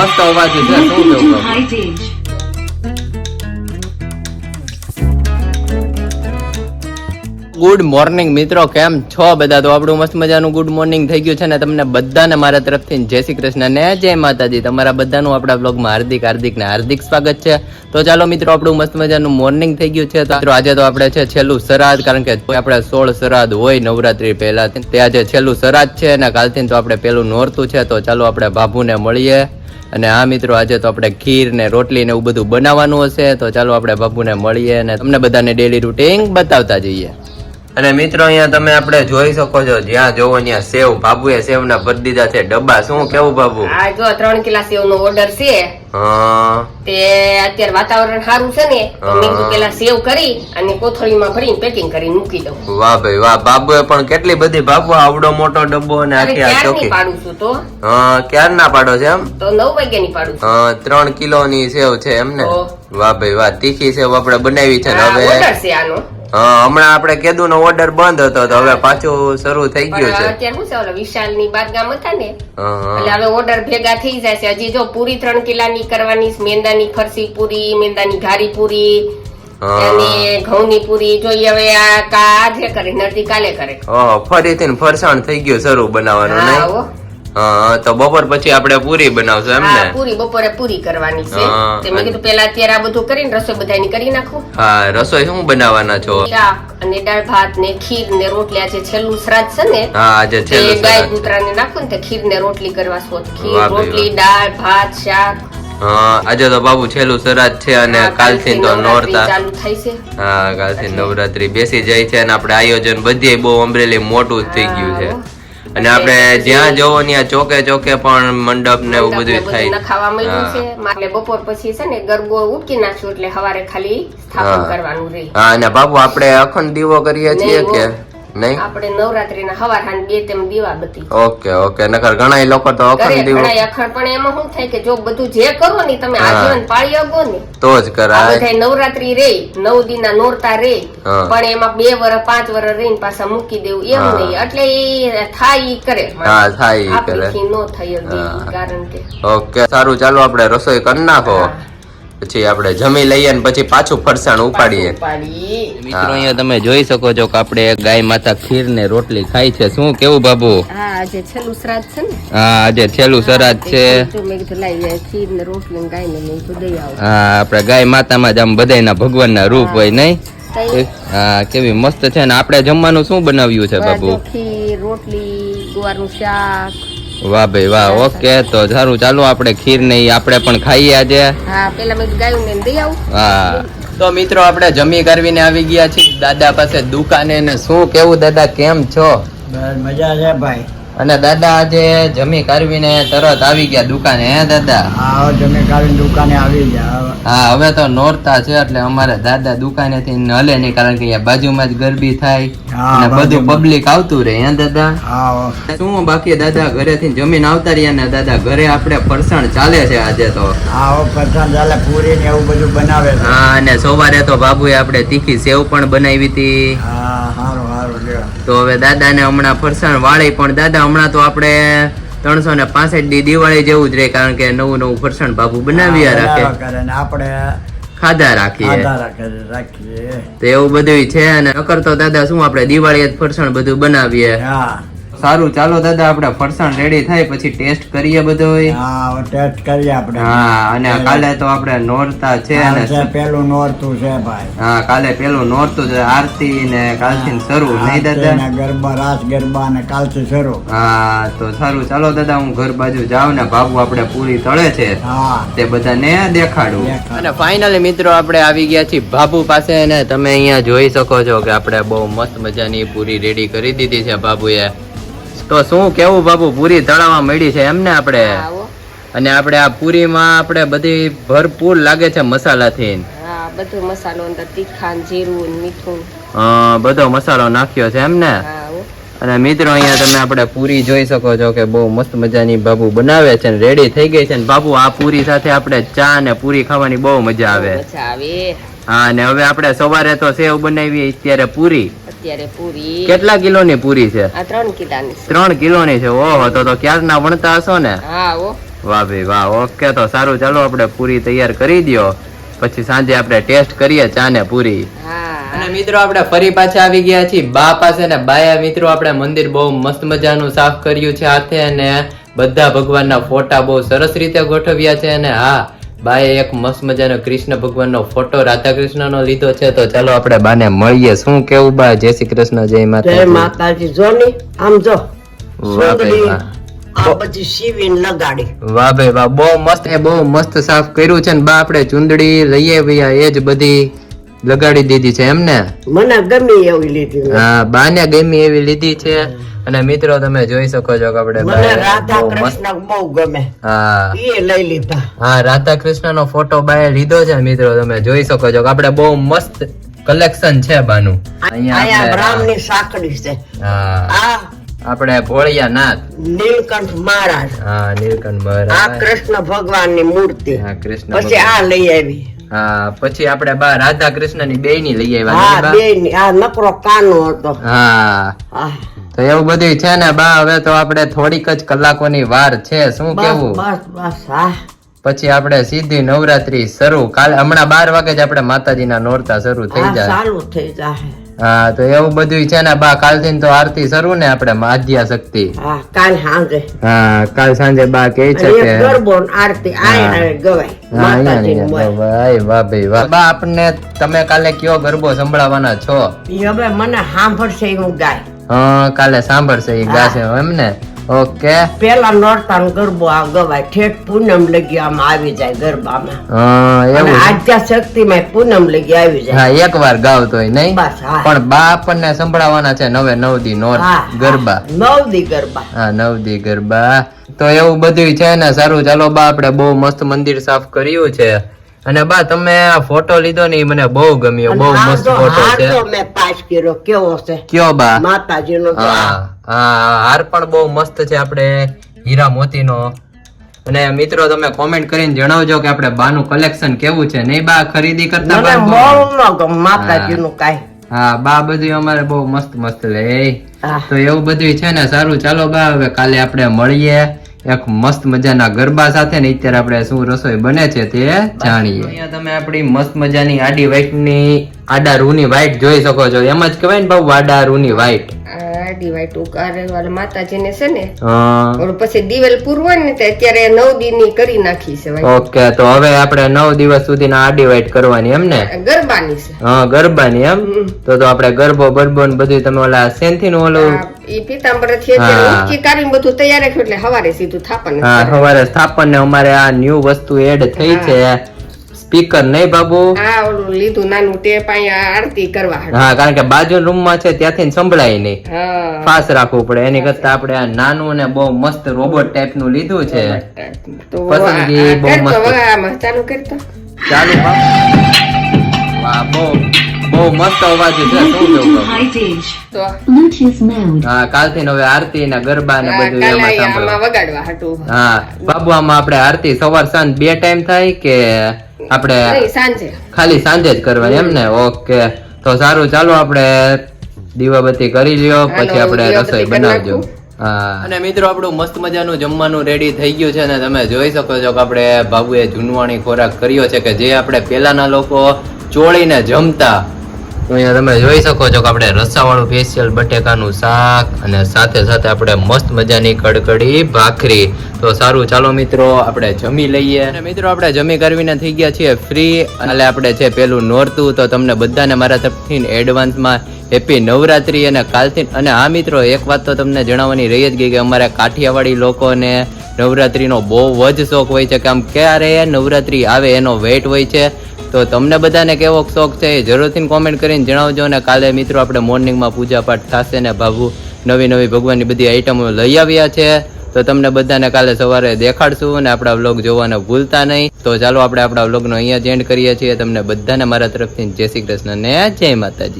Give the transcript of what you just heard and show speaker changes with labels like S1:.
S1: મસ્ત અવાજ છે શું કેવું? ગુડ મોર્નિંગ મિત્રો. કેમ છો બધા? તો આપણું મસ્ત મજાનું ગુડ મોર્નિંગ થઈ ગયું છે ને તમને બધાને મારા તરફથી જય શ્રી કૃષ્ણ ને જય માતાજી. તમારા બધાનું આપણા બ્લોગમાં હાર્દિક હાર્દિક ને હાર્દિક સ્વાગત છે. તો ચાલો મિત્રો આપણું મસ્ત મજાનું મોર્નિંગ થઈ ગયું છે. તો મિત્રો આજે તો આપણે છે છેલ્લું શ્રાદ્ધ કારણ કે આપણે સોળ શ્રાદ્ધ હોય નવરાત્રી પહેલા તે આજે છેલ્લું શ્રાદ્ધ છે અને કાલથી તો આપણે પેલું નોરતું છે. તો ચાલો આપણે બાબુને મળીએ. અને આ મિત્રો, આજે તો આપણે ખીર ને રોટલી ને એવું બધું બનાવવાનું હશે, તો ચાલો આપણે બાપુને મળીએ અને તમને બધાને ડેલી રૂટીન બતાવતા જઈએ. અને મિત્રો અહીંયા તમે આપણે જોઈ શકો છો જ્યાં જોવો ત્યાં સેવ બાબુએ સેવ ના ભરી દીધા છે ડબ્બા. શું કેવું બાબુ
S2: આ જો ત્રણ કિલા સેવ નો ઓર્ડર છે તે અત્યારે વાતાવરણ સારું છે ને તો મેં પેલા સેવ કરી અને કોથળીમાં ભરીને પેકિંગ કરીને મૂકી દઉં.
S1: વાહ ભાઈ વાહ. બાબુએ પણ કેટલી બધી બાબુ આવડો મોટો ડબ્બો અને આખી આ ચોકી
S2: પાડું છું તો?
S1: હા ક્યાર ના પાડો છે એમ?
S2: તો નવ વાગ્યાની પાડું
S1: હા, ત્રણ કિલો ની સેવ છે એમ ને વાહ ભાઈ વાહ. તીખી સેવ આપણે બનાવી છે ને હવે.
S2: ઓર્ડર છે આનો.
S1: હમણાં આપણે નો ઓર્ડર બંધ હતો તો હવે પાછું શરૂ થઈ ગયું છે.
S2: અત્યારે શું છે ઓલો વિશાલની બાદગામ હતા ને. એટલે હવે ઓર્ડર ભેગા થઈ છે હજી જો પૂરી ત્રણ કિલાની કરવાની મેંદાની ફરસી પૂરી મેંદાની ઘારી પૂરી અને ઘઉંની પૂરી. જોઈએ હવે આ આજે કરે નરતી કાલે કરે.
S1: ફરીથી ફરસાણ થઈ ગયું શરૂ બનાવવાનું નહીં? તો બપોર પછી આપણે પૂરી બનાવશું એમ ને?
S2: પૂરી બપોરે પૂરી કરવાની છે. તે મેં કીધું પેલા અત્યારે આ બધું કરીને રસોઈ બધાની કરી નાખું.
S1: હા રસોઈ શું બનાવવાના છો?
S2: શાક અને દાળ ભાત ને ખીર ને રોટલી. આજે છેલ્લું શ્રાદ્ધ છે ને
S1: હા આજે છેલ્લું
S2: ગાય. કૂતરાને નાખું ને તે ખીર ને રોટલી કરવા
S1: શોધ
S2: ખીર રોટલી દાળ ભાત શાક.
S1: હા આજે તો બાબુ છેલ્લું સરાજ છે અને કાલથી તો નોરતા. હા કાલથી નવરાત્રી બેસી જાય છે અને આપણે આયોજન બધે બહુ અમરેલી મોટું જ થઈ ગયું છે. અને આપણે જ્યાં જવો ત્યાં ચોકે ચોકે પણ મંડપ ને એવું બધું થાય
S2: નખાવા મળ્યું. છે એટલે બપોર પછી છે ને ગરબો ઉટકી નાખ્યું એટલે સવારે ખાલી સ્થાપન કરવાનું રહી
S1: હા અને બાબુ આપણે અખંડ દીવો કરીએ છીએ કે. નહીં?
S2: આપણે નવરાત્રીના હવાર હાંજ બે તેમ દીવા બત્તી
S1: ઓકે ઓકે. નકર ઘણા લોકો તો અખંડ દીવો
S2: ઘણા અખંડ પણ એમાં શું થાય કે જો બધું જે કરો ને તમે આજીવન પાળી અગો ને.
S1: તો જ કરાય.
S2: બધા નવરાત્રી રે નવ દિન નોરતા રે પણ એમાં બે વર પાંચ વર રહીને પાછા મૂકી દેવું એમ. નહીં. એટલે એ થાય ઈ કરે
S1: હા થાય ઈ કરે.
S2: નો
S1: થાય
S2: કારણ કે.
S1: ઓકે સારું ચાલો આપણે રસોઈ કરી નાખો.
S2: હા.
S1: પછી આપણે જમી લઈએ ને પછી પાછું ફરસાણ ઉપાડીએ. મિત્રો અહીંયા તમે જોઈ શકો છો કે આપણે ગાય માતા ખીર ને રોટલી ખાઈ છે. શું કેવું બાબુ?
S2: હા આજે છેલ્લું શ્રાદ્ધ છે ને?
S1: હા આજે છેલ્લું શ્રાદ્ધ છે.
S2: જો મેં કીધું લાઈ ખીર ને રોટલી ગાય ને દઈ આવું.
S1: હા આપણે ગાય માતામાં જ આમ બધાયના ભગવાનના રૂપ હોય નહીં? હા કેવી મસ્ત છે. ને આપણે જમવાનું શું બનાવ્યું છે બાબુ?
S2: ખીર રોટલી ગુવારનું શાક.
S1: વાહ ભાઈ વાહ ઓકે તો સારું ચાલો આપણે ખીર ને ઈ આપણે પણ ખાઈએ આજે.
S2: હા પેલા મેં ગાયું ને દઈ આવું.
S1: હા. તો મિત્રો આપણે જમી કરવીને આવી ગયા છીએ. દાદા પાસે દુકાને ને શું કેવું દાદા કેમ છો?
S3: મજા છે ભાઈ.
S1: અને દાદા આજે જમી કરવીને તરત આવી ગયા દુકાને હે દાદા?
S3: હા જમી કાલે દુકાને આવી ગયા
S1: હા હવે તો નોરતા છે એટલે અમારે દાદા દુકાનેથી હલે નહીં કારણ કે બાજુમાં જ ગરબી થાય અને બધું પબ્લિક આવતું રહે હે દાદા?
S3: હા
S1: શું બાકી દાદા ઘરેથી જમીન આવતા રહ્યા ને દાદા ઘરે આપણે ફરસાણ ચાલે છે આજે તો?
S3: હા ફરસાણ ચાલે પૂરી ને એવું બધું બનાવે
S1: હા અને સવારે તો બાબુએ આપણે તીખી સેવ પણ બનાવી હતી.
S3: હા લ્યો
S1: તો હવે દાદાને હમણાં ફરસાણ વાળી પણ દાદા હમણાં તો આપણે ત્રણસો ને પાસઠ દી દિવાળી જેવું જ રહે કારણ કે નવું નવું ફરસાણ બાબુ બનાવ્યા રાખે.
S3: આપણે
S1: ખાધા રાખીએ.
S3: રાખીએ.
S1: તો એવું બધું છે અને નકર તો દાદા શું આપણે દિવાળી જ ફરસાણ બધું બનાવીએ.
S3: હા.
S1: સારું ચાલો દાદા આપણે ફરસાણ રેડી થાય પછી ટેસ્ટ કરીએ બધો
S3: હા ટેસ્ટ કરીએ આપણે.
S1: હા અને કાલે તો આપણે નોરતા છે અને
S3: પેલું નોરતું છે ભાઈ.
S1: હા કાલે પેલું નોરતું છે આરતી ને કાલથી શરૂ નહીં દાદા?
S3: ગરબા રાસ ગરબા ને કાલથી શરૂ.
S1: હા તો સારું ચાલો દાદા હું ઘર બાજુ જાઉં ને બાબુ આપણે પૂરી તળે છે.
S3: હા.
S1: તે બધાને દેખાડું. અને ફાઇનલી મિત્રો આપણે આવી ગયા છીએ બાબુ પાસે ને તમે અહીંયા જોઈ શકો છો કે આપણે બહુ મસ્ત મજાની પૂરી રેડી કરી દીધી છે બાબુએ. તો શું કેવું બાબુ પૂરી તળાવમાં મળી છે એમને આપણે? અને આપણે આ પૂરીમાં આપણે બધી ભરપૂર લાગે છે મસાલાથી.
S2: હા બધો મસાલો અંદર તીખા જીરું મીઠું.
S1: અ, બધો મસાલો નાખ્યો છે એમને? અને મિત્રો અહીંયા તમે આપણે પૂરી જોઈ શકો છો કે બહુ મસ્ત મજાની બાબુ બનાવે છે ને રેડી થઈ ગઈ છે ને બાબુ આ પૂરી સાથે આપણે ચા ને પૂરી ખાવાની બહુ મજા આવે. હા અને હવે આપણે સવારે તો સેવ બનાવી અત્યારે પૂરી.
S2: અત્યારે પૂરી.
S1: કેટલા કિલોની પૂરી છે?
S2: આ ત્રણ કિલા ની
S1: ત્રણ કિલોની છે? ઓહો તો તો ક્યારના વણતા હશો ને?
S2: હા
S1: વાહ ભાઈ વાહ ઓકે તો સારું. ચાલો આપણે પૂરી તૈયાર કરી દો પછી સાંજે આપણે ટેસ્ટ કરીએ ચા ને પૂરી અને મિત્રો આપણે ફરી પાછા આવી ગયા છીએ. બા પાસે ને બાયા મિત્રો આપણે મંદિર બહુ મસ્ત મજાનું સાફ કર્યું છે હાથે અને બધા ભગવાનના ફોટા બહુ સરસ રીતે ગોઠવ્યા છે અને હા બાએ એક મસ્ત મજાનો કૃષ્ણ ભગવાનનો ફોટો રાધા કૃષ્ણનો લીધો છે. તો ચાલો આપણે બાને મળીએ. શું કેવું બા? જય શ્રી કૃષ્ણ જય
S4: જય માતાજી. જો ની આમ જો.
S1: વાહ ભાઈ વાહ.
S4: આ બધી સીવીને લગાડી.
S1: વાહ ભાઈ વાહ. બહુ મસ્ત એ બહુ મસ્ત સાફ કર્યું છે ને બા. આપણે ચુંદડી લઈએ ભૈયા એ જ બધી લગાડી દીધી છે એમને?
S4: મને ગમે એવી લીધી.
S1: હા બાને ગમી એવી લીધી છે. અને મિત્રો તમે જોઈ શકો છો કે આપણે
S4: મને રાધા કૃષ્ણ બહુ ગમે.
S1: હા.
S4: એ લઈ લીધા.
S1: હા રાધા કૃષ્ણ નો ફોટો બાએ લીધો છે મિત્રો. તમે જોઈ શકો છો કે આપણે બહુ મસ્ત કલેક્શન છે બાનું. અહીંયા
S4: અહીંયા ની સાંકળી છે.
S1: હા. આપણે ભોળિયા નાથ
S4: નીલકંઠ મહારાજ.
S1: હા નીલકંઠ
S4: આ કૃષ્ણ ભગવાનની મૂર્તિ.
S1: હા કૃષ્ણ
S4: પછી આ લઈ આવી.
S1: હા પછી આપણે બા રાધા કૃષ્ણની બે ની લઈ આવ્યા
S4: હા
S1: નહીં બે?
S4: ની આ નકરો કાનો હતો.
S1: હા. તો એવું બધું છે ને બા હવે તો આપણે થોડીક જ કલાકોની વાર છે શું કેવું?
S4: બસ બસ હા.
S1: પછી આપણે સીધી નવરાત્રી શરૂ. કાલે હમણાં બાર વાગે જ આપણે માતાજીના નોરતા શરૂ થઈ જાય.
S4: ચાલુ થઈ જાય
S1: હા તો એવું બધું છે ને બા કાલથી તો આરતી શરૂ ને આપણે આદ્યા શક્તિ.
S4: હા કાલ સાંજે.
S1: હા કાલ સાંજે બા કહે છે કે
S4: ગરબો આરતી આય ગવાય. માતાજી
S1: વાહ ભાઈ વાહ. બા આપને તમે કાલે કયો ગરબો સંભળાવવાના છો?
S4: હવે મને સાંભળશે હું ગાય.
S1: હા કાલે સાંભળશે એ. ગાશે એમ ને? ઓકે.
S4: પેલા નોરતા ગરબો આ ગવાય. ઠેઠ પૂનમ લગી આમ આવી જાય ગરબામાં.
S1: હા એવું
S4: આદ્યા શક્તિ માં પૂનમ લગી આવી જાય.
S1: હા એક વાર ગાવતો હોય નહીં?
S4: બસ હા.
S1: પણ બા આપણને સંભળાવવાના છે નવે નવ દી નોર ગરબા.
S4: નવ દી ગરબા.
S1: હા નવ દી ગરબા. તો એવું બધું છે ને સારું. ચાલો બા આપણે બહુ મસ્ત મંદિર સાફ કર્યું છે. અને બા તમે આ ફોટો લીધો ને મને બહુ ગમ્યો. બહુ મસ્ત ફોટો છે.
S4: મેં પાસ કર્યો. કેવો છે?
S1: કયો બા?
S4: માતાજી નો
S1: હા. હા હાર પણ બહુ મસ્ત છે આપણે હીરા મોતીનો. અને મિત્રો તમે કોમેન્ટ કરીને જણાવજો કે આપણે બાનું કલેક્શન કેવું છે. નહીં બા ખરીદી કરતા
S4: કાંઈ.
S1: હા બા બધું અમારે બહુ મસ્ત મસ્ત લે. તો એવું બધું છે ને સારું. ચાલો બા હવે કાલે આપણે મળીએ. એક મસ્ત મજાના ગરબા સાથે ને અત્યારે આપણે શું રસોઈ બને છે તે જાણીએ. અહીંયા તમે આપણી મસ્ત મજાની આડી વાઈટની આડા રૂની વાઈટ જોઈ શકો છો. એમ જ કહેવાય ને બહુ આડા રૂની white.
S2: આ ડિવાઈટ ઉકારે વાળા માતાજીને છે ને ઓલું પછી દિવેલ પૂરવા ને તે અત્યારે નવ દિનની કરી નાખી છે
S1: ઓકે તો હવે આપણે નવ દિવસ સુધીના આડી white કરવાની એમ ને?
S2: ગરબાની છે.
S1: હા ગરબાની એમ? તો તો આપણે ગરબો બરબો ને બધું તમે ઓલા સેન્થી નું ઓલું
S2: ઈ પીતાંબરથી અત્યારે
S1: હા.
S2: બધું તૈયાર રાખ્યું એટલે હવારે સીધું થાપણ
S1: હા હવારે સ્થાપન ને અમારે આ ન્યુ વસ્તુ એડ થઈ છે. સ્પીકર નહીં બાબુ?
S2: આ ઓલું લીધું નાનું ટેપ અહીંયા આરતી કરવા
S1: હા કારણ કે બાજુ રૂમમાં છે ત્યાંથી સંભળાય નહીં. ફાસ રાખવું પડે. એની કરતા આપણે આ નાનું ને બહુ મસ્ત રોબોટ ટાઈપનું લીધું છે. પસંદગી બહુ મસ્ત.
S2: ચાલુ કરતો?
S1: ચાલુ બા. વાહ બહુ. બહુ મસ્ત અવાજ છે શું કેવું
S2: તો.
S1: હા કાલથી હવે આરતી ને ગરબા ને બધું એમાં સાંભળવા
S2: વગાડવા હાટું
S1: હા બાબુ આમાં આપણે આરતી સવાર સાંજ બે ટાઈમ થાય કે આપણે
S2: સાંજે.
S1: ખાલી સાંજે જ કરવાની એમ ને? ઓકે. તો સારું ચાલો આપણે દીવાબત્તી કરી લ્યો પછી આપણે રસોઈ બનાવજો. હા. અને મિત્રો આપણું મસ્ત મજાનું જમવાનું રેડી થઈ ગયું છે ને તમે જોઈ શકો છો કે આપણે બાબુએ જૂનવાણી ખોરાક કર્યો છે કે જે આપણે પેલાના લોકો ચોળીને જમતા તો અહીંયા તમે જોઈ શકો છો કે આપણે રસાવાળું સ્પેશિયલ બટેકાનું શાક અને સાથે સાથે આપણે મસ્ત મજાની કડકડી ભાખરી. તો સારું, ચાલો મિત્રો, આપણે જમી લઈએ. અને મિત્રો, આપણે જમી કરવીને થઈ ગયા છીએ ફ્રી એટલે આપણે છે પેલું નોરતું. તો તમને બધાને મારા તરફથી એડવાન્સમાં હેપી નવરાત્રી અને કાલથી. અને હા મિત્રો, એક વાત તો તમને જણાવવાની રહી જ ગઈ કે અમારે કાઠિયાવાડી લોકોને નવરાત્રીનો બહુ જ શોખ હોય છે. કે આમ ક્યારે નવરાત્રી આવે એનો વેટ હોય છે. તો તમને બધાને કેવો શોખ છે એ જરૂરથી કોમેન્ટ કરીને જણાવજો અને કાલે મિત્રો આપણે મોર્નિંગમાં પૂજા પાઠ થશે ને બાબુ નવી નવી ભગવાનની બધી આઈટમો લઈ આવ્યા છે. તો તમને બધાને કાલે સવારે દેખાડશું અને આપણા વ્લોગ જોવાને ભૂલતા નહીં. તો ચાલો આપણે આપણા વ્લોગનો અહીંયા જ એન્ડ કરીએ છીએ. તમને બધાને મારા તરફથી જય શ્રી કૃષ્ણ ને જય માતાજી.